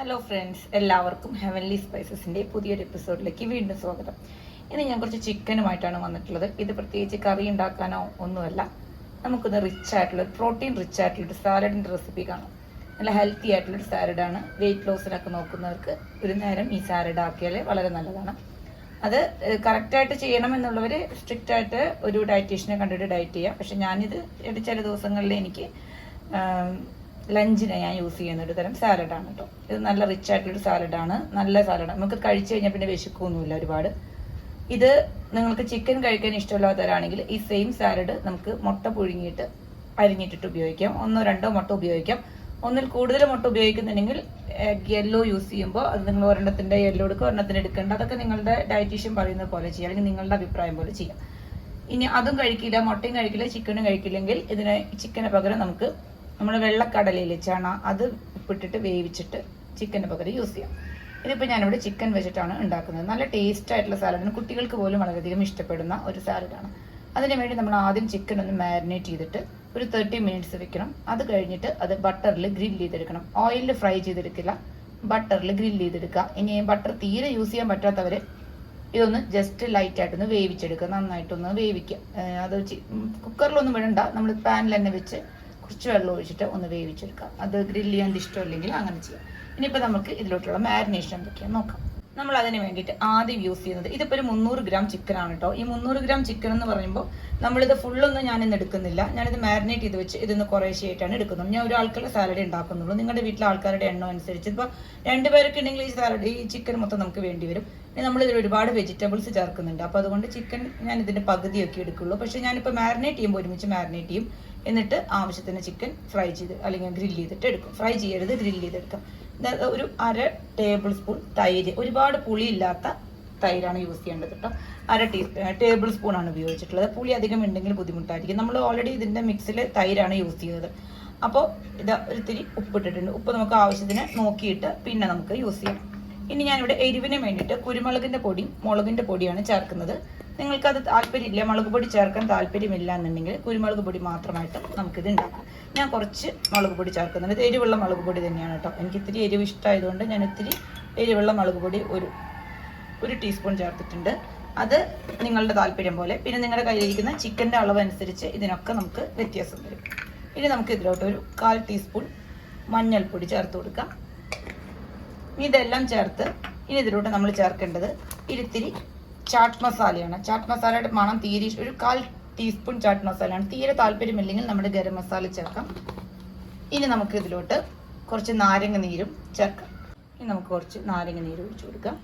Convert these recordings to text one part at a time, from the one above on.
Hello friends എല്ലാവർക്കും heavenly സ്പൈസസിന്റെ പുതിയൊരു എപ്പിസോഡിലേക്ക് വീണ്ടും സ്വാഗതം. ഇന്ന് ഞാൻ കുറച്ച് ചിക്കനുമായിട്ടാണ് വന്നിട്ടുള്ളത്. ഇത് പ്രത്യേകിച്ച് കറി ഉണ്ടാക്കാനോ ഒന്നുമല്ല. നമുക്കൊന്ന് റിച്ച് ആയിട്ടുള്ള പ്രോട്ടീൻ റിച്ച് ആയിട്ടുള്ള ഒരു സാലഡിന്റെ റെസിപ്പി കാണാം. നല്ല ഹെൽത്തി ആയിട്ടുള്ള ഒരു സാലഡാണ് വെയിറ്റ് ലോസിനൊക്കെ നോക്കുന്നവർക്ക് ഒരു നേരം ഈ സാലഡ് ആക്കിയാൽ വളരെ നല്ലതാണ്. അത് കറക്റ്റായിട്ട് ചെയ്യണം എന്നുള്ളവർ സ്ട്രിക്റ്റ് ആയിട്ട് ഒരു ഡയറ്റീഷ്യനെ കണ്ടിട്ട് ഡയറ്റ് ചെയ്യാം. പക്ഷെ ഞാനിത് ചില ദിവസങ്ങളിൽ എനിക്ക് ലഞ്ചിന് ഞാൻ യൂസ് ചെയ്യുന്ന ഒരു തരം സാലഡാണ് കേട്ടോ ഇത് നല്ല റിച്ച് ആയിട്ടുള്ളൊരു സാലഡാണ് നല്ല സാലഡാണ് നമുക്ക് കഴിച്ചു കഴിഞ്ഞാൽ പിന്നെ വിശക്കൊന്നുമില്ല ഒരുപാട്. ഇത് നിങ്ങൾക്ക് ചിക്കൻ കഴിക്കാൻ ഇഷ്ടമില്ലാത്തവരാണെങ്കിൽ ഈ സെയിം സാലഡ് നമുക്ക് മുട്ട പുഴുങ്ങിയിട്ട് അരിഞ്ഞിട്ടിട്ട് ഉപയോഗിക്കാം. ഒന്നോ രണ്ടോ മുട്ട ഉപയോഗിക്കാം. ഒന്നിൽ കൂടുതൽ മുട്ട ഉപയോഗിക്കുന്നുണ്ടെങ്കിൽ യെല്ലോ യൂസ് ചെയ്യുമ്പോൾ അത് നിങ്ങൾ ഒരെണ്ണത്തിന്റെ യെല്ലോ എടുക്കുക ഒരെണ്ണത്തിന് എടുക്കേണ്ട. അതൊക്കെ നിങ്ങളുടെ ഡയറ്റീഷ്യൻ പറയുന്ന പോലെ ചെയ്യാം. അല്ലെങ്കിൽ നിങ്ങളുടെ അഭിപ്രായം പോലെ ചെയ്യാം. ഇനി അതും കഴിക്കില്ല മുട്ടയും കഴിക്കില്ല ചിക്കനും കഴിക്കില്ലെങ്കിൽ ഇതിന് ചിക്കന് പകരം നമുക്ക് നമ്മുടെ വെള്ളക്കടലയിൽ ചണ അത് ഉപ്പിട്ടിട്ട് വേവിച്ചിട്ട് ചിക്കന് പകരം യൂസ് ചെയ്യാം. ഇതിപ്പോൾ ഞാനിവിടെ ചിക്കൻ വെച്ചിട്ടാണ് ഉണ്ടാക്കുന്നത്. നല്ല ടേസ്റ്റ് ആയിട്ടുള്ള സാലഡാണ് കുട്ടികൾക്ക് പോലും വളരെയധികം ഇഷ്ടപ്പെടുന്ന ഒരു സാലഡാണ് അതിന് വേണ്ടി നമ്മൾ ആദ്യം ചിക്കൻ ഒന്ന് മാരിനേറ്റ് ചെയ്തിട്ട് ഒരു തേർട്ടി മിനിറ്റ്സ് വെക്കണം. അത് കഴിഞ്ഞിട്ട് അത് ബട്ടറിൽ ഗ്രിൽ ചെയ്തെടുക്കണം. ഓയിലിൽ ഫ്രൈ ചെയ്തെടുക്കില്ല. ബട്ടറിൽ ഗ്രിൽ ചെയ്തെടുക്കുക. ഇനി ബട്ടർ തീരെ യൂസ് ചെയ്യാൻ പറ്റാത്തവർ ഇതൊന്ന് ജസ്റ്റ് ലൈറ്റ് ആയിട്ടൊന്ന് വേവിച്ചെടുക്കുക. നന്നായിട്ടൊന്ന് വേവിക്കുക. അത് കുക്കറിലൊന്നും വിടണ്ട നമ്മൾ പാനിൽ തന്നെ വെച്ച് കുറച്ച് വെള്ളം ഒഴിച്ചിട്ട് ഒന്ന് വേവിച്ചെടുക്കാം. അത് ഗ്രില്ല് ചെയ്യാൻ ഇഷ്ടമില്ലെങ്കിൽ അങ്ങനെ ചെയ്യാം. ഇനിയിപ്പോൾ നമുക്ക് ഇതിലോട്ടുള്ള മാരിനേഷൻ എന്തൊക്കെയാണ് നോക്കാം. നമ്മൾ അതിന് വേണ്ടിയിട്ട് ആദ്യം യൂസ് ചെയ്യുന്നത് ഇതിപ്പോൾ ഒരു മുന്നൂറ് ഗ്രാം ചിക്കൻ ആണ് കേട്ടോ ഈ മുന്നൂറ് ഗ്രാം ചിക്കൻ എന്ന് പറയുമ്പോൾ നമ്മളിത് ഫുള്ളൊന്നും ഞാനിന്ന് എടുക്കുന്നില്ല. ഞാനിത് മാരിനേറ്റ് ചെയ്ത് വെച്ച് ഇതിന്ന് കുറേശ്ശെയായിട്ടാണ് എടുക്കുന്നത്. ഞാൻ ഒരാൾക്കുള്ള സാലഡ് ഉണ്ടാക്കുന്നുള്ളൂ. നിങ്ങളുടെ വീട്ടിലെ ആൾക്കാരുടെ എണ്ണം അനുസരിച്ച് ഇപ്പോൾ രണ്ട് പേരൊക്കെ ഉണ്ടെങ്കിൽ ഈ സാലഡ് ഈ ചിക്കൻ മൊത്തം നമുക്ക് വേണ്ടി വരും. നമ്മൾ ഒരുപാട് വെജിറ്റബിൾസ് ചേർക്കുന്നുണ്ട്. അപ്പോൾ അതുകൊണ്ട് ചിക്കൻ ഞാൻ ഇതിന്റെ പകുതിയൊക്കെ എടുക്കുള്ളൂ. പക്ഷേ ഞാനിപ്പോൾ മാരിനേറ്റ് ചെയ്യുമ്പോൾ ഒരുമിച്ച് മാരിനേറ്റ് ചെയ്യും. എന്നിട്ട് ആവശ്യത്തിന് ചിക്കൻ ഫ്രൈ ചെയ്ത് അല്ലെങ്കിൽ ഗ്രിൽ ചെയ്തിട്ട് എടുക്കും. ഫ്രൈ ചെയ്യരുത് ഗ്രിൽ ചെയ്തെടുക്കാം. ഒരു അര ടേബിൾ സ്പൂൺ തൈര്. ഒരുപാട് പുളി ഇല്ലാത്ത തൈരാണ് യൂസ് ചെയ്യേണ്ടത് കേട്ടോ അര ടീ ടേബിൾ സ്പൂൺ ആണ് ഉപയോഗിച്ചിട്ടുള്ളത്. പുളി അധികം ഉണ്ടെങ്കിൽ ബുദ്ധിമുട്ടായിരിക്കും. നമ്മൾ ഓൾറെഡി ഇതിന്റെ മിക്സിൽ തൈരാണ് യൂസ് ചെയ്തത് അപ്പോൾ ഇത് ഒരിത്തിരി ഉപ്പിട്ടിട്ടുണ്ട്. ഉപ്പ് നമുക്ക് ആവശ്യത്തിന് നോക്കിയിട്ട് പിന്നെ നമുക്ക് യൂസ് ചെയ്യാം. ഇനി ഞാനിവിടെ എരിവിന് വേണ്ടിയിട്ട് കുരുമുളകിന്റെ പൊടിയും മുളകിന്റെ പൊടിയാണ് ചേർക്കുന്നത്. നിങ്ങൾക്കത് താല്പര്യമില്ല മുളക് പൊടി ചേർക്കാൻ താല്പര്യമില്ല എന്നുണ്ടെങ്കിൽ കുരുമുളക് പൊടി മാത്രമായിട്ട് നമുക്കിത് ഉണ്ടാക്കാം. ഞാൻ കുറച്ച് മുളക് പൊടി ചേർക്കുന്നുണ്ട്. എരിവുള്ള മുളക് പൊടി തന്നെയാണ് കേട്ടോ. എനിക്ക് ഇത്തിരി എരിവ് ഇഷ്ടമായതുകൊണ്ട് ഞാൻ ഇത്തിരി എരിവുള്ള മുളക് പൊടി ഒരു ഒരു ടീസ്പൂൺ ചേർത്തിട്ടുണ്ട്. അത് നിങ്ങളുടെ താല്പര്യം പോലെ. പിന്നെ നിങ്ങളുടെ കയ്യിലിരിക്കുന്ന ചിക്കന്റെ അളവ് അനുസരിച്ച് ഇതിനൊക്കെ നമുക്ക് വ്യത്യാസം വരും. ഇനി നമുക്ക് ഇതിലോട്ട് ഒരു കാൽ ടീസ്പൂൺ മഞ്ഞൾപ്പൊടി ചേർത്ത് കൊടുക്കാം. ഇതെല്ലാം ചേർത്ത് ഇനി ഇതിലോട്ട് നമ്മൾ ചേർക്കേണ്ടത് ഇരുത്തിരി ചാട്ട് മസാലയാണ്. ചാട്ട് മസാലയുടെ മണം തീരെ ഒരു കാൽ ടീസ്പൂൺ ചാട്ട് മസാലയാണ്. തീരെ താല്പര്യമില്ലെങ്കിൽ നമ്മുടെ ഗരം മസാല ചേർക്കാം. ഇനി നമുക്ക് ഇതിലോട്ട് കുറച്ച് നാരങ്ങ നീരും ചേർക്കാം. ഇനി നമുക്ക് കുറച്ച് നാരങ്ങ നീര് ഒഴിച്ചു കൊടുക്കാം.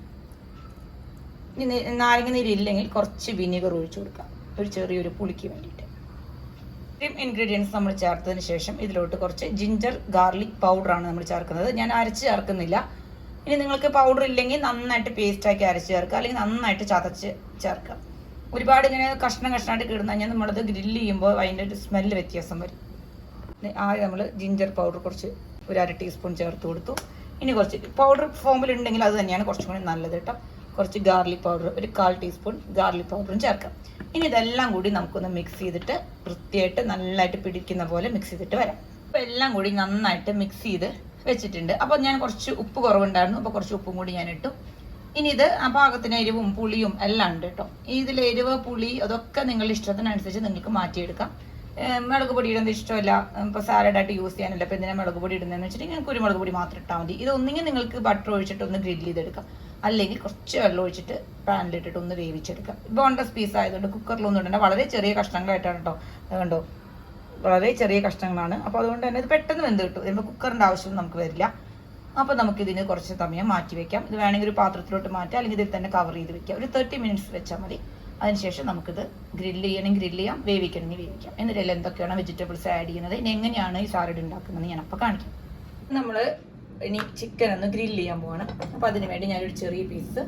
ഇനി നാരങ്ങ നീര് ഇല്ലെങ്കിൽ കുറച്ച് വിനീഗർ ഒഴിച്ചു കൊടുക്കാം. ഒരു ചെറിയൊരു പുളിക്ക് വേണ്ടിയിട്ട്. ഇത്രയും ഇൻഗ്രീഡിയൻസ് നമ്മൾ ചേർത്തതിന് ശേഷം ഇതിലോട്ട് കുറച്ച് ജിഞ്ചർ ഗാർലിക് പൗഡറാണ് നമ്മൾ ചേർക്കുന്നത്. ഞാൻ അരച്ച് ചേർക്കുന്നില്ല. ഇനി നിങ്ങൾക്ക് പൗഡർ ഇല്ലെങ്കിൽ നന്നായിട്ട് പേസ്റ്റ് ആക്കി അരച്ച് ചേർക്കുക. അല്ലെങ്കിൽ നന്നായിട്ട് ചതച്ച് ചേർക്കുക. ഒരുപാട് ഇങ്ങനെ കഷ്ണം കഷ്ണമായിട്ട് കിടന്നു കഴിഞ്ഞാൽ നമ്മളത് ഗ്രില്ല് ചെയ്യുമ്പോൾ അതിന്റെ ഒരു സ്മെല്ല് വ്യത്യാസം വരും. ആദ്യം നമ്മൾ ജിഞ്ചർ പൗഡർ കുറച്ച് ഒരു അര ടീസ്പൂൺ ചേർത്ത് കൊടുത്തു. ഇനി കുറച്ച് പൗഡർ ഫോമിൽ ഉണ്ടെങ്കിൽ അത് തന്നെയാണ് കുറച്ചും കൂടി നല്ലത് കേട്ടോ. കുറച്ച് ഗാർലിക് പൗഡർ ഒരു കാൽ ടീസ്പൂൺ ഗാർലിക് പൗഡറും ചേർക്കാം. ഇനി ഇതെല്ലാം കൂടി നമുക്കൊന്ന് മിക്സ് ചെയ്തിട്ട് വൃത്തിയായിട്ട് നല്ലതായിട്ട് പിടിക്കുന്ന പോലെ മിക്സ് ചെയ്തിട്ട് വരാം. അപ്പോൾ എല്ലാം കൂടി നന്നായിട്ട് മിക്സ് ചെയ്ത് വെച്ചിട്ടുണ്ട്. അപ്പോൾ ഞാൻ കുറച്ച് ഉപ്പ് കുറവുണ്ടായിരുന്നു. അപ്പോൾ കുറച്ച് ഉപ്പും കൂടി ഞാൻ ഇട്ടു. ഇനി ഇത് ആ പാകത്തിന് എരിവും പുളിയും എല്ലാം ഉണ്ട് കേട്ടോ. ഇതിൽ എരിവ് പുളി അതൊക്കെ നിങ്ങളുടെ ഇഷ്ടത്തിനനുസരിച്ച് നിങ്ങൾക്ക് മാറ്റിയെടുക്കാം. മുളക് പൊടി ഇടുന്നത് ഇഷ്ടമല്ല? ഇപ്പോൾ സാലഡായിട്ട് യൂസ് ചെയ്യാനല്ല. അപ്പോൾ എന്തിനാ മുളക് പൊടി ഇടുന്നതെന്ന് വെച്ചിട്ടുണ്ടെങ്കിൽ കുരുമുളക് പൊടി മാത്രം ഇട്ടാൽ മതി. ഇത് ഒന്നെങ്കിൽ നിങ്ങൾക്ക് ബട്ടർ ഒഴിച്ചിട്ട് ഒന്ന് ഗ്രില്ല് ചെയ്തെടുക്കാം. അല്ലെങ്കിൽ കുറച്ച് വെള്ളം ഒഴിച്ചിട്ട് പാനിലിട്ടിട്ട് ഒന്ന് വേവിച്ചെടുക്കാം. ബോണ്ടസ് പീസ് ആയതുകൊണ്ട് കുക്കറിലൊന്നും ഇടണ്ട. വളരെ ചെറിയ കഷ്ണങ്ങളായിട്ടാണ് കേട്ടോ. കണ്ടോ? വളരെ ചെറിയ കഷ്ണങ്ങളാണ്. അപ്പോൾ അതുകൊണ്ട് തന്നെ ഇത് പെട്ടെന്ന് വെന്ത് കിട്ടും. ഇതിപ്പോൾ കുക്കറിന്റെ ആവശ്യം നമുക്ക് വരില്ല. അപ്പോൾ നമുക്ക് ഇതിന് കുറച്ച് സമയം മാറ്റി വെക്കാം. ഇത് വേണമെങ്കിൽ ഒരു പാത്രത്തിലോട്ട് മാറ്റാം. അല്ലെങ്കിൽ ഇതിൽ തന്നെ കവർ ചെയ്ത് വെക്കാം. ഒരു തേർട്ടി മിനിറ്റ്സ് വെച്ചാൽ മതി. അതിനുശേഷം നമുക്കിത് ഗ്രില്ല് ചെയ്യണമെങ്കിൽ ഗ്രില്ല് ചെയ്യാം. വേവിക്കണമെങ്കിൽ വേവിക്കാം. എന്നിട്ട് എന്തൊക്കെയാണ് വെജിറ്റബിൾസ് ആഡ് ചെയ്യുന്നത്? ഇനി എങ്ങനെയാണ് ഈ സാലഡ് ഉണ്ടാക്കുന്നത് ഞാൻ അപ്പോൾ കാണിക്കാം. നമ്മൾ ഇനി ചിക്കൻ ഒന്ന് ഗ്രില്ല് ചെയ്യാൻ പോവാണ്. അപ്പോൾ അതിന് വേണ്ടി ഞാനൊരു ചെറിയ പീസ്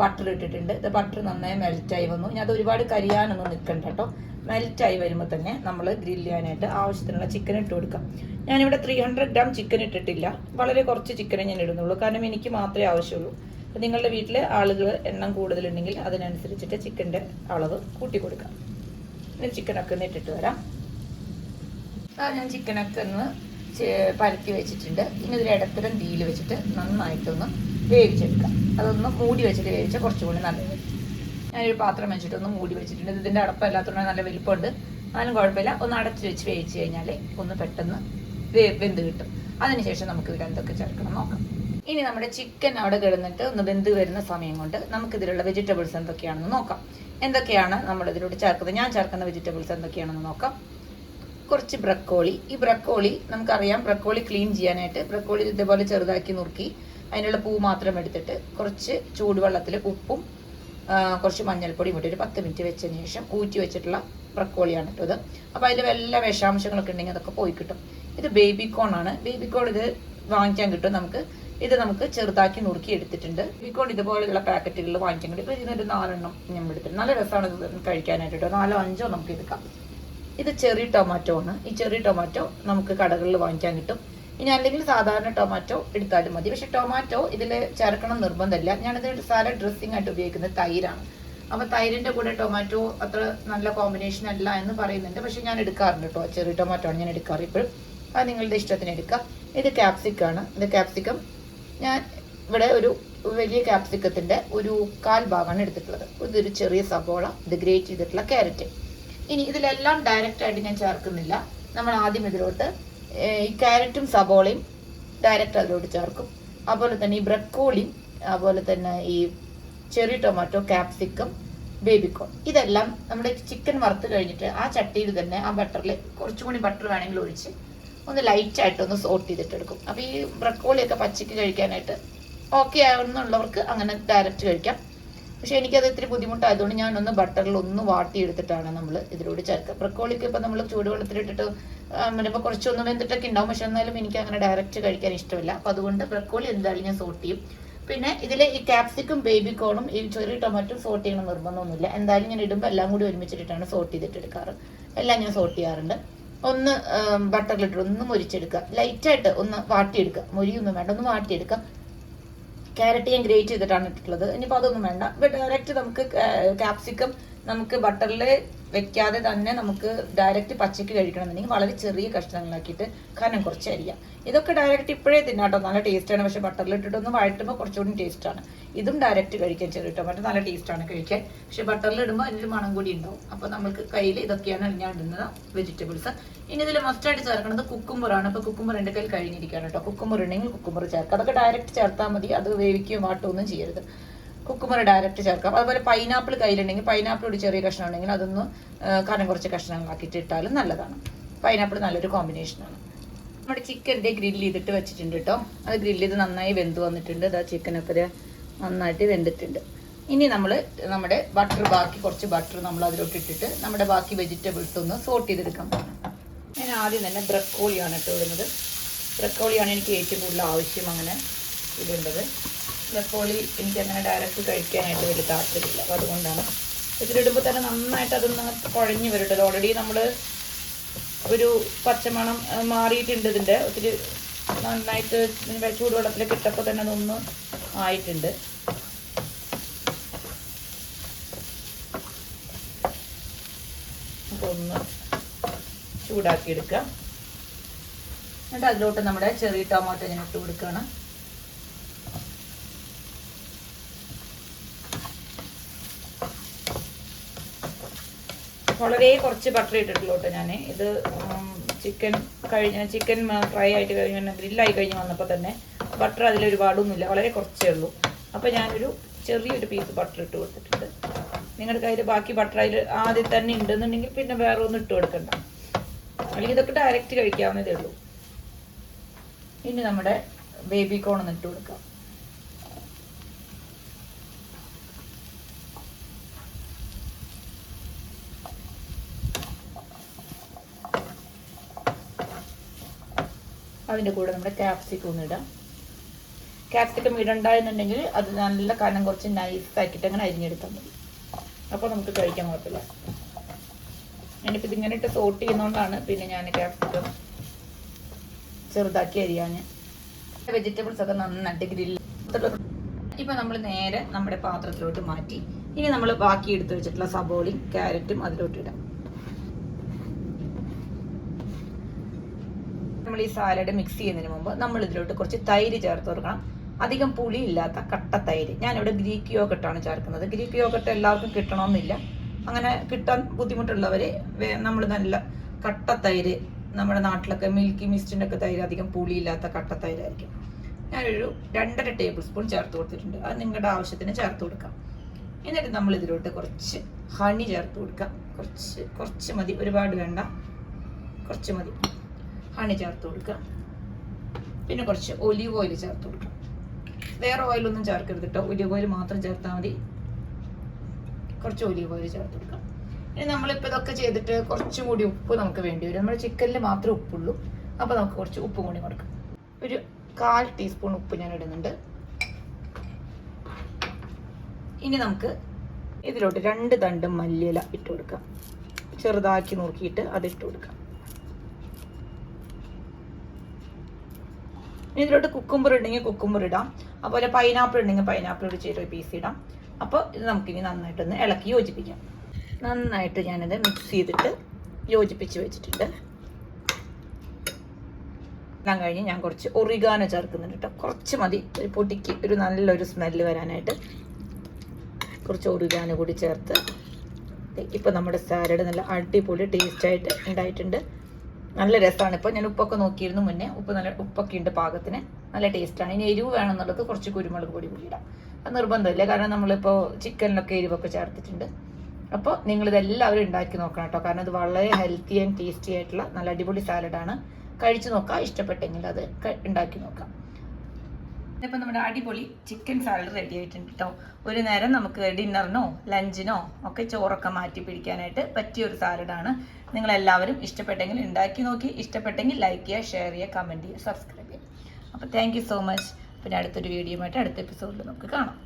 ബട്ടർ ഇട്ടിട്ടുണ്ട്. ഇത് ബട്ടർ നന്നായി മെൽറ്റായി വന്നു. ഞാൻ അത് ഒരുപാട് കരിയാനൊന്നും നിൽക്കണ്ട കേട്ടോ. മെൽറ്റായി വരുമ്പോൾ തന്നെ നമ്മൾ ഗ്രില്ല് ചെയ്യാനായിട്ട് ആവശ്യത്തിനുള്ള ചിക്കൻ ഇട്ട് കൊടുക്കാം. ഞാനിവിടെ ത്രീ ഹൺഡ്രഡ് ഗ്രാം ചിക്കൻ ഇട്ടിട്ടില്ല. വളരെ കുറച്ച് ചിക്കനെ ഞാൻ ഇടുന്നുള്ളൂ. കാരണം എനിക്ക് മാത്രമേ ആവശ്യമുള്ളൂ. അപ്പം നിങ്ങളുടെ വീട്ടിൽ ആളുകൾ എണ്ണം കൂടുതലുണ്ടെങ്കിൽ അതിനനുസരിച്ചിട്ട് ചിക്കന്റെ അളവ് കൂട്ടി കൊടുക്കാം. ഇനി ചിക്കനൊക്കെ ഒന്ന് ഇട്ടിട്ട് വരാം. ആ ഞാൻ ചിക്കനൊക്കെ ഒന്ന് പരത്തി വെച്ചിട്ടുണ്ട്. ഇനി ഇതിൽ ഇടത്തരം തീയിൽ വെച്ചിട്ട് നന്നായിട്ടൊന്ന് വേവിച്ചെടുക്കാം അതൊന്ന് മൂടി വെച്ചിട്ട് വേവിച്ചാൽ കുറച്ചുകൂടി നല്ലത്. ഞാനൊരു പാത്രം വെച്ചിട്ട് ഒന്ന് മൂടി വെച്ചിട്ടുണ്ട്. ഇതിന്റെ അടപ്പല്ലാത്തതുകൊണ്ട് നല്ല വലിപ്പമുണ്ട്. എന്നാലും കുഴപ്പമില്ല. ഒന്ന് അടച്ച് വെച്ച് വേവിച്ച് കഴിഞ്ഞാൽ ഒന്ന് പെട്ടെന്ന് വെന്ത് കിട്ടും. അതിനുശേഷം നമുക്ക് ഇതിൽ എന്തൊക്കെ ചേർക്കണം. നോക്കാം. ഇനി നമ്മുടെ ചിക്കൻ അവിടെ കിടന്നിട്ട് ഒന്ന് വെന്ത് വരുന്ന സമയം കൊണ്ട് നമുക്ക് ഇതിലുള്ള വെജിറ്റബിൾസ് എന്തൊക്കെയാണെന്ന് നോക്കാം. എന്തൊക്കെയാണ് നമ്മൾ ഇതിലൂടെ ചേർക്കുന്നത്? ഞാൻ ചേർക്കുന്ന വെജിറ്റബിൾസ് എന്തൊക്കെയാണെന്ന് നോക്കാം. കുറച്ച് ബ്രക്കോളി. ഈ ബ്രക്കോളി നമുക്കറിയാം. ബ്രക്കോളി ക്ലീൻ ചെയ്യാനായിട്ട് ബ്രക്കോളി ഇതേപോലെ ചെറുതാക്കി നുറുക്കി അതിനുള്ള പൂ മാത്രം എടുത്തിട്ട് കുറച്ച് ചൂടുവെള്ളത്തിൽ ഉപ്പും കുറച്ച് മഞ്ഞൾപ്പൊടിയും ഇട്ട് ഒരു പത്ത് മിനിറ്റ് വെച്ചതിന് ശേഷം ഊറ്റി വെച്ചിട്ടുള്ള ബ്രക്കോളിയാണ് കേട്ടോ ഇത് അപ്പോൾ അതിൽ വല്ല വിഷാംശങ്ങളൊക്കെ ഉണ്ടെങ്കിൽ അതൊക്കെ പോയി കിട്ടും. ഇത് ബേബി കോൺ ആണ്. ബേബി കോൺ ഇത് വാങ്ങിക്കാൻ കിട്ടും നമുക്ക്. ഇത് നമുക്ക് ചെറുതാക്കി നുറുക്കി എടുത്തിട്ടുണ്ട്. ബേബി കോൺ ഇതുപോലെയുള്ള പാക്കറ്റുകളിൽ വാങ്ങിക്കാൻ കിട്ടും. ഇപ്പോൾ ഇതിനൊരു നാലെണ്ണം ഞാൻ എടുത്തിട്ടുണ്ട്. നല്ല രസമാണ് ഇത് കഴിക്കാനായിട്ട് കേട്ടോ. നാലോ അഞ്ചോ നമുക്ക് എടുക്കാം. ഇത് ചെറി ടൊമാറ്റോ ആണ്. ഈ ചെറി ടൊമാറ്റോ നമുക്ക് കടകളിൽ വാങ്ങിക്കാൻ കിട്ടും. ഇനി അല്ലെങ്കിൽ സാധാരണ ടൊമാറ്റോ എടുത്താലും മതി. പക്ഷെ ടൊമാറ്റോ ഇതിൽ ചേർക്കണം നിർബന്ധമില്ല. ഞാനിത് സാലഡ് ഡ്രസ്സിംഗ് ആയിട്ട് ഉപയോഗിക്കുന്നത് തൈരാണ്. അപ്പൊ തൈരിന്റെ കൂടെ ടൊമാറ്റോ അത്ര നല്ല കോമ്പിനേഷൻ അല്ല എന്ന് പറയുന്നുണ്ട്. പക്ഷെ ഞാൻ എടുക്കാറുണ്ട് കേട്ടോ. ചെറിയ ടൊമാറ്റോ ആണ് ഞാൻ എടുക്കാറ് ഇപ്പോഴും. അത് നിങ്ങളുടെ ഇഷ്ടത്തിന് എടുക്കാം. ഇത് ക്യാപ്സിക്കാണ് ഇത് ക്യാപ്സിക്കം ഞാൻ ഇവിടെ ഒരു വലിയ ക്യാപ്സിക്കത്തിന്റെ ഒരു കാൽ ഭാഗമാണ് എടുത്തിട്ടുള്ളത്. ഇതൊരു ചെറിയ സബോള ഇത് ഗ്രേറ്റ് ചെയ്തിട്ടുള്ള ക്യാരറ്റ് ഇനി ഇതിലെല്ലാം ഡയറക്റ്റ് ആയിട്ട് ഞാൻ ചേർക്കുന്നില്ല. നമ്മൾ ആദ്യം ഇതിലോട്ട് ഈ ക്യാരറ്റും സബോളയും ഡയറക്റ്റ് അതിലോട്ട് ചേർക്കും. അതുപോലെ തന്നെ ഈ ബ്രക്കോളിയും അതുപോലെ തന്നെ ഈ ചെറി ടൊമാറ്റോ ക്യാപ്സിക്കം ബേബിക്കോൺ. ഇതെല്ലാം നമ്മുടെ ചിക്കൻ വറുത്ത് കഴിഞ്ഞിട്ട് ആ ചട്ടിയിൽ തന്നെ ആ ബട്ടറിൽ കുറച്ചും കൂടി ബട്ടർ വേണമെങ്കിൽ ഒഴിച്ച് ഒന്ന് ലൈറ്റ് ആയിട്ട് ഒന്ന് സോട്ട് ചെയ്തിട്ടെടുക്കും അപ്പോൾ ഈ ബ്രക്കോളിയൊക്കെ പച്ചയ്ക്ക് കഴിക്കാനായിട്ട് ഓക്കെ ആവുന്നുള്ളവർക്ക് അങ്ങനെ ഡയറക്റ്റ് കഴിക്കാം. പക്ഷെ എനിക്കത് ഇത്തിരി ബുദ്ധിമുട്ടായതുകൊണ്ട് ഒന്ന് ബട്ടറിൽ ഒന്ന് വാട്ടിയെടുത്തിട്ടാണ് നമ്മൾ ഇതിലൂടെ ചേർക്കുക. ബ്രക്കോളിക്ക് ഇപ്പം നമ്മൾ ചൂടുവെള്ളത്തിലിട്ടിട്ട് വരുമ്പോൾ കുറച്ചൊന്ന് വെന്തിട്ടൊക്കെ ഉണ്ടാവും. പക്ഷെ എന്നാലും എനിക്ക് അങ്ങനെ ഡയറക്റ്റ് കഴിക്കാൻ ഇഷ്ടമില്ല. അപ്പം അതുകൊണ്ട് ബ്രക്കോളി എന്തായാലും ഞാൻ സോട്ട് ചെയ്യും. പിന്നെ ഇതിൽ ഈ ക്യാപ്സിക്കും ബേബി കോണും ഈ ചെറിയ ടൊമാറ്റോ സോട്ട് ചെയ്യണം നിർബന്ധമൊന്നുമില്ല. എന്തായാലും ഞാൻ ഇടുമ്പോൾ എല്ലാം കൂടി ഒരുമിച്ചിട്ടിട്ടാണ് സോട്ട് ചെയ്തിട്ട് എടുക്കാറ് എല്ലാം ഞാൻ സോട്ട് ചെയ്യാറുണ്ട്. ഒന്ന് ബട്ടറിലിട്ട് ഒന്ന് മുരിച്ചെടുക്കുക. ലൈറ്റായിട്ട് ഒന്ന് വാട്ടിയെടുക്കുക. മുരിയൊന്നും വേണ്ട ഒന്ന് വാട്ടിയെടുക്കുക. ക്യാരറ്റ് ഞാൻ ഗ്രേറ്റ് ചെയ്തിട്ടാണ് ഇട്ടിട്ടുള്ളത്. ഇനിയിപ്പോൾ അതൊന്നും വേണ്ട. ഡയറക്റ്റ് നമുക്ക് ക്യാപ്സിക്കം നമുക്ക് ബട്ടറിൽ വെക്കാതെ തന്നെ നമുക്ക് ഡയറക്റ്റ് പച്ചയ്ക്ക് കഴിക്കണമെന്നുണ്ടെങ്കിൽ വളരെ ചെറിയ കഷ്ണങ്ങളാക്കിയിട്ട് കനം കുറച്ച് അരിയാം. ഇതൊക്കെ ഡയറക്റ്റ് ഇപ്പോഴേ തിന്നാട്ടോ. നല്ല ടേസ്റ്റാണ് പക്ഷെ ബട്ടറിൽ ഇട്ടിട്ടൊന്ന് വഴറ്റുമ്പോൾ കുറച്ചുകൂടി ടേസ്റ്റാണ് ഇതും ഡയറക്റ്റ് കഴിക്കാൻ ചെറിയ ടൊമാറ്റോ നല്ല ടേസ്റ്റാണ് കഴിക്കാൻ. പക്ഷെ ബട്ടറിൽ ഇടുമ്പോൾ അതിന്റെ മണം കൂടി ഉണ്ടാവും. അപ്പോൾ നമുക്ക് കയ്യിൽ ഇതൊക്കെയാണ് ഞാൻ ഇടുന്നത് വെജിറ്റബിൾസ് ഇനി ഇതിൽ മസ്റ്റായിട്ട് ചേർക്കുന്നത് കുക്കുമ്പറാണ് അപ്പോൾ കുക്കുമ്പർ എന്റെ കയ്യിൽ കഴിഞ്ഞിരിക്കുകയാണ് കേട്ടോ കുക്കുമ്പർ ഉണ്ടെങ്കിൽ കുക്കുമ്പർ ചേർക്കാം. അതൊക്കെ ഡയറക്റ്റ് ചേർത്താൽ മതി. അത് വേവിക്കുകയോ വാട്ടുകയോ ചെയ്യരുത്. കുക്കുമ്പർ ഡയറക്റ്റ് ചേർക്കാം. അതുപോലെ പൈനാപ്പിൾ കയ്യിലുണ്ടെങ്കിൽ പൈനാപ്പിൾ ഒരു ചെറിയ കഷ്ണം ഉണ്ടെങ്കിൽ അതൊന്ന് കനം കുറച്ച് കഷ്ണങ്ങളാക്കിയിട്ട് ഇട്ടാലും നല്ലതാണ്. പൈനാപ്പിൾ നല്ലൊരു കോമ്പിനേഷനാണ് നമ്മുടെ ചിക്കന്റെ ഗ്രില്ല് ചെയ്തിട്ട് വെച്ചിട്ടുണ്ട് കേട്ടോ അത് ഗ്രില്ല് ചെയ്ത് നന്നായി വെന്ത് വന്നിട്ടുണ്ട്. അതാ ചിക്കനൊക്കെ നന്നായിട്ട് വെന്തിട്ടുണ്ട്. ഇനി നമ്മൾ നമ്മുടെ ബട്ടർ ബാക്കി കുറച്ച് ബട്ടർ നമ്മൾ അതിലോട്ട് ഇട്ടിട്ട് നമ്മുടെ ബാക്കി വെജിറ്റബിൾസ് ഒന്ന് സോട്ട് ചെയ്തെടുക്കാൻ പോകണം ഞാൻ ആദ്യം തന്നെ ബ്രക്കോളിയാണ് ഇട്ട് വിടുന്നത് ബ്രക്കോളിയാണ് എനിക്ക് ഏറ്റവും കൂടുതൽ ആവശ്യം അങ്ങനെ ഇടേണ്ടത്. ബ്രക്കോളി എനിക്ക് അങ്ങനെ ഡയറക്റ്റ് കഴിക്കാനായിട്ട് വലിയ താല്പര്യമില്ല. അപ്പോൾ അതുകൊണ്ടാണ്. ഇതിലിടുമ്പോൾ തന്നെ നന്നായിട്ട് അതൊന്ന് കുഴഞ്ഞു വരട്ടത് ഓൾറെഡി നമ്മൾ ഒരു പച്ചമണം മാറിയിട്ടുണ്ട് ഇതിന്റെ ഒത്തിരി നന്നായിട്ട് ചൂട് ചൂടുവെള്ളത്തിലേക്ക് ഇട്ടപ്പോൾ തന്നെ അതൊന്ന് ആയിട്ടുണ്ട്. അപ്പോൾ ഒന്ന് ചൂടാക്കി എടുക്കാം എന്നിട്ട് അതിലോട്ട് നമ്മുടെ ചെറിയ ടൊമാറ്റോ ഞാൻ ഇട്ട് കൊടുക്കുകയാണ്. വളരെ കുറച്ച് ബട്ടർ ഇട്ടിട്ടുള്ളൂ ഞാൻ ഇത് ചിക്കൻ കഴിഞ്ഞ ചിക്കൻ ഫ്രൈ ആയിട്ട് കഴിഞ്ഞ് ഗ്രില്ലായി കഴിഞ്ഞ് വന്നപ്പോൾ തന്നെ ബട്ടർ അതിൽ ഒരുപാടൊന്നുമില്ല. വളരെ കുറച്ചേ ഉള്ളൂ. അപ്പോൾ ഞാനൊരു ചെറിയൊരു പീസ് ബട്ടർ ഇട്ട് കൊടുത്തിട്ടുണ്ട്. നിങ്ങളുടെ കയ്യിൽ ബാക്കി ബട്ടർ അതിൽ ആദ്യം തന്നെ ഉണ്ടെന്നുണ്ടെങ്കിൽ പിന്നെ വേറെ ഒന്നും ഇട്ട് കൊടുക്കണ്ട. അല്ലെങ്കിൽ ഇതൊക്കെ ഡയറക്റ്റ് കഴിക്കാവുന്നതേ ഉള്ളൂ. ഇനി നമ്മുടെ ബേബി കോൺ ഒന്ന് ഇട്ട് കൊടുക്കാം. അതിന്റെ കൂടെ നമ്മുടെ ക്യാപ്സിക്കം ഒന്ന് ഇടാം. ക്യാപ്സിക്കം ഇടണ്ട എന്നുണ്ടെങ്കിൽ അത് നല്ല കനം കുറച്ച് നൈസാക്കിയിട്ട് അങ്ങനെ അരിഞ്ഞെടുത്താൽ മതി. അപ്പോൾ നമുക്ക് കഴിക്കാൻ കുഴപ്പമില്ല. ഞാനിപ്പോൾ ഇതിങ്ങനെ ഇട്ട് സോട്ട് ചെയ്യുന്നതുകൊണ്ടാണ് പിന്നെ ഞാൻ ക്യാപ്സിക്കം ചെറുതാക്കി അരിയാൻ വെജിറ്റബിൾസ് ഒക്കെ നന്നായിട്ട് ഗ്രില്ല് ഇപ്പം നമ്മൾ നേരെ നമ്മുടെ പാത്രത്തിലോട്ട് മാറ്റി. ഇനി നമ്മൾ ബാക്കി എടുത്ത് വെച്ചിട്ടുള്ള സബോളയും ക്യാരറ്റും അതിലോട്ട് ഇടാം. നമ്മൾ ഈ സാലഡ് മിക്സ് ചെയ്യുന്നതിന് മുമ്പ് നമ്മൾ ഇതിലോട്ട് കുറച്ച് തൈര് ചേർത്ത് കൊടുക്കണം. അധികം പുളി ഇല്ലാത്ത കട്ട തൈര്. ഞാനിവിടെ ഗ്രീക്ക് യോഗട്ടാണ് ചേർക്കുന്നത്. ഗ്രീക്ക് യോഗട്ട് എല്ലാവർക്കും കിട്ടണമെന്നില്ല അങ്ങനെ കിട്ടാൻ ബുദ്ധിമുട്ടുള്ളവർ നമ്മൾ നല്ല കട്ട തൈര് നമ്മുടെ നാട്ടിലൊക്കെ മിൽക്കി മിസ്റ്റിന്റെ ഒക്കെ തൈര് അധികം പുളി ഇല്ലാത്ത കട്ട തൈരായിരിക്കും. ഞാനൊരു രണ്ടര ടേബിൾ സ്പൂൺ ചേർത്ത് കൊടുത്തിട്ടുണ്ട്. അത് നിങ്ങളുടെ ആവശ്യത്തിന് ചേർത്ത് കൊടുക്കാം. എന്നിട്ട് നമ്മൾ ഇതിലോട്ട് കുറച്ച് ഹണി ചേർത്ത് കൊടുക്കാം. കുറച്ച് കുറച്ച് മതി. ഒരുപാട് വേണ്ട. കുറച്ച് മതി. ഹണി ചേർത്ത് കൊടുക്കുക. പിന്നെ കുറച്ച് ഒലിവ് ഓയിൽ ചേർത്ത് കൊടുക്കുക. വേറെ ഓയിലൊന്നും ചേർക്കരുത് കേട്ടോ ഒലിവ് ഓയിൽ മാത്രം ചേർത്താൽ മതി. കുറച്ച് ഒലിവ് ഓയിൽ ചേർത്ത് കൊടുക്കാം ഇനി നമ്മളിപ്പോൾ ഇതൊക്കെ ചെയ്തിട്ട് കുറച്ചും കൂടി ഉപ്പ് നമുക്ക് വേണ്ടി വരും. നമ്മുടെ ചിക്കനിൽ മാത്രമേ ഉപ്പുള്ളൂ. അപ്പോൾ നമുക്ക് കുറച്ച് ഉപ്പ് കൂടി കൊടുക്കാം ഒരു കാൽ ടീസ്പൂൺ ഉപ്പ് ഞാൻ ഇടുന്നുണ്ട്. ഇനി നമുക്ക് ഇതിലോട്ട് രണ്ട് തണ്ട് മല്ലിയില ഇട്ട് കൊടുക്കാം. ചെറുതാക്കി നോക്കിയിട്ട് അത് ഇട്ട് കൊടുക്കാം. ഇനി ഇതിലോട്ട് കുക്കുംബർ ഉണ്ടെങ്കിൽ കുക്കുംബർ ഇടാം. അതുപോലെ പൈനാപ്പിൾ ഉണ്ടെങ്കിൽ പൈനാപ്പിൾ ഒരു ചെറിയ പീസ് ഇടാം. അപ്പോൾ ഇത് നമുക്കിനി നന്നായിട്ടൊന്ന് ഇളക്കി യോജിപ്പിക്കാം. നന്നായിട്ട് ഞാനിത് മിക്സ് ചെയ്തിട്ട് യോജിപ്പിച്ച് വെച്ചിട്ടുണ്ട്. എല്ലാം കഴിഞ്ഞ് ഞാൻ കുറച്ച് ഒറിഗാനോ ചേർക്കുന്നുണ്ട് കേട്ടോ. കുറച്ച് മതി. ഒരു പൊടിക്ക് ഒരു നല്ലൊരു സ്മെല്ല് വരാനായിട്ട്. കുറച്ച് ഒറിഗാനോ കൂടി ചേർത്ത്. ഇപ്പോൾ നമ്മുടെ സാലഡ് നല്ല അടിപൊളി ടേസ്റ്റായിട്ട് ഉണ്ടായിട്ടുണ്ട്. നല്ല രസമാണ്. ഇപ്പോൾ ഞാൻ ഉപ്പൊക്കെ നോക്കിയിരുന്നു മുന്നേ. ഉപ്പ് നല്ല ഉപ്പൊക്കെ ഉണ്ട് പാകത്തിന്. നല്ല ടേസ്റ്റാണ് ഇനി എരിവ് വേണമെന്നുള്ളത് കുറച്ച് കുരുമുളക് പൊടി കൂടി ഇടാം. അത് നിർബന്ധമില്ല. കാരണം നമ്മളിപ്പോൾ ചിക്കനിലൊക്കെ എരിവൊക്കെ ചേർത്തിട്ടുണ്ട്. അപ്പോൾ നിങ്ങളിതെല്ലാവരും ഉണ്ടാക്കി നോക്കണം കേട്ടോ. കാരണം ഇത് വളരെ ഹെൽത്തി ആൻഡ് ടേസ്റ്റി ആയിട്ടുള്ള നല്ല അടിപൊളി സാലഡാണ് കഴിച്ചു നോക്കാം. ഇഷ്ടപ്പെട്ടെങ്കിൽ അത് ഉണ്ടാക്കി നോക്കാം. ഇപ്പം നമ്മുടെ അടിപൊളി ചിക്കൻ സാലഡ് റെഡി ആയിട്ടുണ്ട് കേട്ടോ ഒരു നേരം നമുക്ക് ഡിന്നറിനോ ലഞ്ചിനോ ഒക്കെ ചോറൊക്കെ മാറ്റി പിടിക്കാനായിട്ട് പറ്റിയ ഒരു സാലഡാണ്. നിങ്ങൾ എല്ലാവരും ഇഷ്ടപ്പെട്ടെങ്കിൽ ഉണ്ടാക്കി നോക്കി ഇഷ്ടപ്പെട്ടെങ്കിൽ ലൈക്ക് ചെയ്യുക ഷെയർ ചെയ്യുക കമന്റ് ചെയ്യുക സബ്സ്ക്രൈബ് ചെയ്യുക. അപ്പോൾ താങ്ക് സോ മച്ച് പിന്നെ അടുത്തൊരു വീഡിയോ ആയിട്ട് അടുത്ത എപ്പിസോഡിൽ നമുക്ക് കാണാം.